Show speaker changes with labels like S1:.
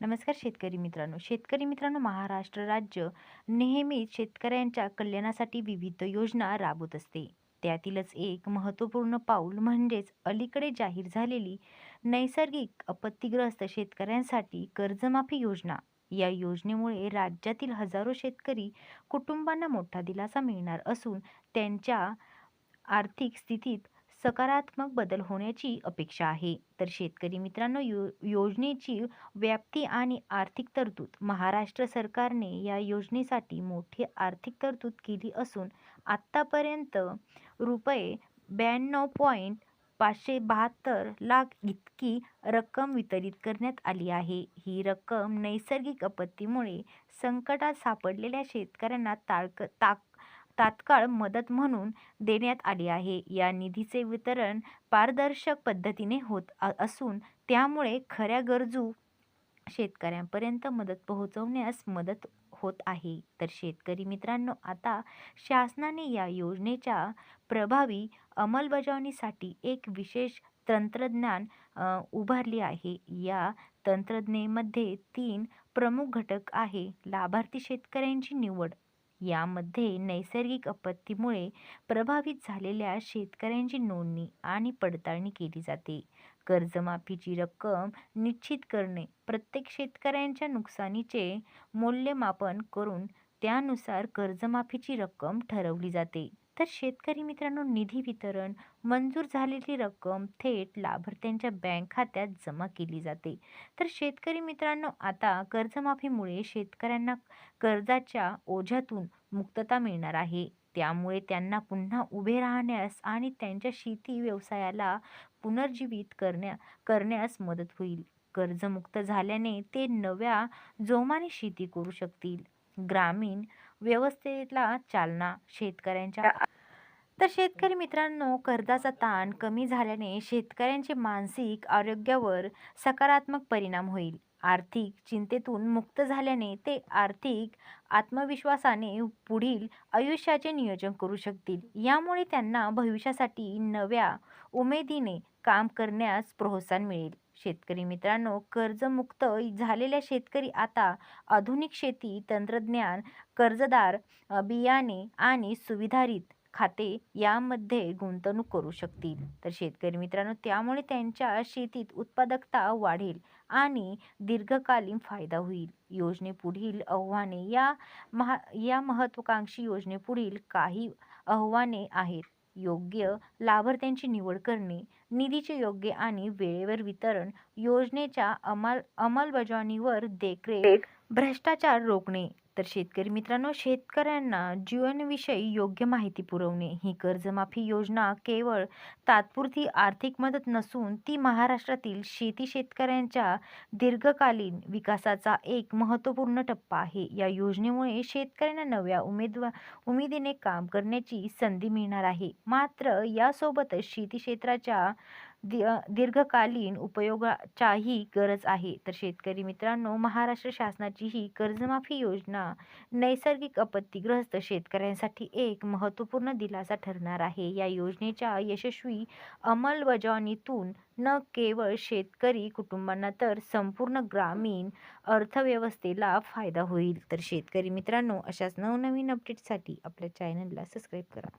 S1: नमस्कार शेतकरी मित्रांनो. शेतकरी मित्रांनो महाराष्ट्र राज्य नेहमीच शेतकऱ्यांच्या कल्याणासाठी विविध योजना राबवत असते. त्यातीलच एक महत्त्वपूर्ण पाऊल म्हणजेच अलीकडे जाहीर झालेली नैसर्गिक आपत्तीग्रस्त शेतकऱ्यांसाठी कर्जमाफी योजना. या योजनेमुळे राज्यातील हजारो शेतकरी कुटुंबांना मोठा दिलासा मिळणार असून त्यांच्या आर्थिक स्थितीत सकारात्मक बदल होण्याची अपेक्षा आहे. तर शेतकरी मित्रांनो यो योजनेची व्याप्ती आणि आर्थिक तरतूद. महाराष्ट्र सरकारने या योजनेसाठी मोठी आर्थिक तरतूद केली असून आत्तापर्यंत रुपये ब्याण्णव पॉईंट पाचशे बहात्तर लाख इतकी रक्कम वितरित करण्यात आली आहे. ही रक्कम नैसर्गिक आपत्तीमुळे संकटात सापडलेल्या शेतकऱ्यांना ताळक ताक तात्काळ मदत म्हणून देण्यात आली आहे. या निधीचे वितरण पारदर्शक पद्धतीने होत असून त्यामुळे खऱ्या गरजू शेतकऱ्यांपर्यंत मदत पोहोचवण्यास मदत होत आहे. तर शेतकरी मित्रांनो आता शासनाने या योजनेच्या प्रभावी अंमलबजावणीसाठी एक विशेष तंत्रज्ञान उभारली आहे. या तंत्रज्ञेमध्ये तीन प्रमुख घटक आहे. लाभार्थी शेतकऱ्यांची निवड यामध्ये नैसर्गिक आपत्तीमुळे प्रभावित झालेल्या शेतकऱ्यांची नोंदणी आणि पडताळणी केली जाते. कर्जमाफीची रक्कम निश्चित करणे प्रत्येक शेतकऱ्यांच्या नुकसानीचे मूल्यमापन करून त्यानुसार कर्जमाफीची रक्कम ठरवली जाते. तर शेतकरी मित्रांनो निधी वितरण मंजूर झालेली रक्कम थेट लाभार्थ्यांच्या बँक खात्यात जमा केली जाते. तर शेतकरी मित्रांनो आता कर्जमाफीमुळे शेतकऱ्यांना कर्जाच्या ओझ्यातून मुक्तता मिळणार आहे. त्यामुळे त्यांना पुन्हा उभे राहण्यास आणि त्यांच्या शेती व्यवसायाला पुनर्जीवित करण्या करण्यास मदत होईल. कर्जमुक्त झाल्याने ते नव्या जोमाने शेती करू शकतील. ग्रामीण व्यवस्थेला चालना शेतकऱ्यांच्या शेतकरी मित्रांनो कर्जाचा ताण कमी झाल्याने शेतकऱ्यांचे मानसिक आरोग्यावर सकारात्मक परिणाम होईल. आर्थिक चिंतेतून मुक्त झाल्याने ते आर्थिक आत्मविश्वासाने पुढील आयुष्याचे नियोजन करू शकतील. यामुळे त्यांना भविष्यासाठी नव्या उमेदीने काम करण्यास प्रोत्साहन मिळेल. शेतकरी मित्रांनो कर्जमुक्त झालेल्या शेतकरी आता आधुनिक शेती तंत्रज्ञान कर्जदार बियाणे आणि सुविधारित खाते यामध्ये गुंतवणूक करू शकतील. तर शेतकरी मित्रांनो त्यामुळे त्यांच्या शेतीत उत्पादकता वाढेल आणि दीर्घकालीन फायदा होईल. योजनेपुढील आव्हाने या महा या महत्त्वाकांक्षी योजनेपुढील काही आव्हाने आहेत. योग्य लाभार्थ्यांची निवड करणे निधीचे योग्य आणि वेळेवर वितरण योजनेच्या अंमल अंमलबजावणीवर देखरेख भ्रष्टाचार रोखणे तर शेतकरी मित्रांनो शेतकऱ्यांना जीवनविषयी योग्य माहिती पुरवणे ही कर्जमाफी योजना केवळ तात्पुरती आर्थिक मदत नसून ती महाराष्ट्रातील शेती शेतकऱ्यांच्या दीर्घकालीन विकासाचा एक महत्त्वपूर्ण टप्पा आहे. या योजनेमुळे शेतकऱ्यांना नव्या उमेदवा उमेदीने काम करण्याची संधी मिळणार आहे. मात्र यासोबतच शेती क्षेत्राच्या दि दीर्घकालीन उपयोगाचाही गरज आहे. तर शेतकरी मित्रांनो महाराष्ट्र शासनाची ही कर्जमाफी योजना नैसर्गिक आपत्तीग्रस्त शेतकऱ्यांसाठी एक महत्त्वपूर्ण दिलासा ठरणार आहे. या योजनेच्या यशस्वी अंमलबजावणीतून न केवळ शेतकरी कुटुंबांना तर संपूर्ण ग्रामीण अर्थव्यवस्थेला फायदा होईल. तर शेतकरी मित्रांनो अशाच नवनवीन अपडेटसाठी आपल्या चॅनलला सबस्क्राईब करा.